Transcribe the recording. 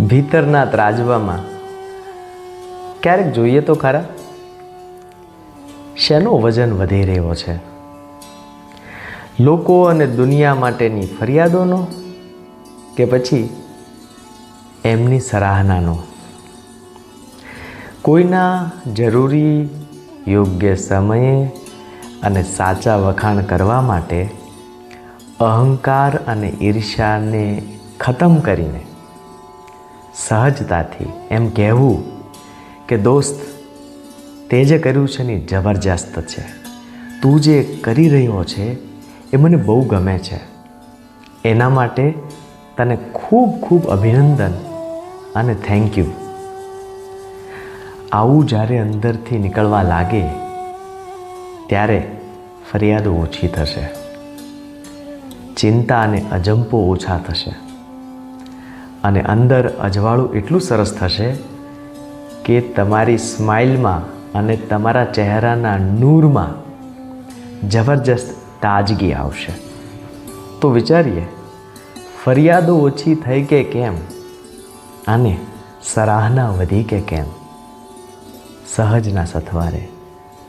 ભીતરના ત્રાજવામાં. ક્યારેક જોઈએ તો ખરા? શેનો વજન વધી રહ્યો છે? લોકો અને દુનિયા માટેની ફરિયાદોનો કે પછી એમની સરાહનાનો? કોઈના જરૂરી, યોગ્ય સમયે અને સાચા વખાણ કરવા માટે અહંકાર અને ઈર્ષ્યાને ખતમ કરીને સહજતાથી એમ કહેવું કે દોસ્ત, તે જે કર્યું છે ને જબરજસ્ત છે. તું જે કરી રહ્યો છે એ મને બહુ ગમે છે. એના માટે તને ખૂબ ખૂબ અભિનંદન અને થેન્ક યુ આવું જ્યારે અંદરથી નીકળવા લાગે, ત્યારે ફરિયાદો ઓછી થશે. ચિંતા અને અજંપો ઓછા થશે. અને અંદર અજવાળું એટલું સરસ થશે કે તમારી સ્માઇલમાં અને તમારા ચહેરાના નૂરમાં જબરજસ્ત તાજગી આવશે. તો વિચારીએ, ફરિયાદો ઓછી થઈ કે કેમ? અને સરાહના વધી કે કેમ? સહજના સથવારે.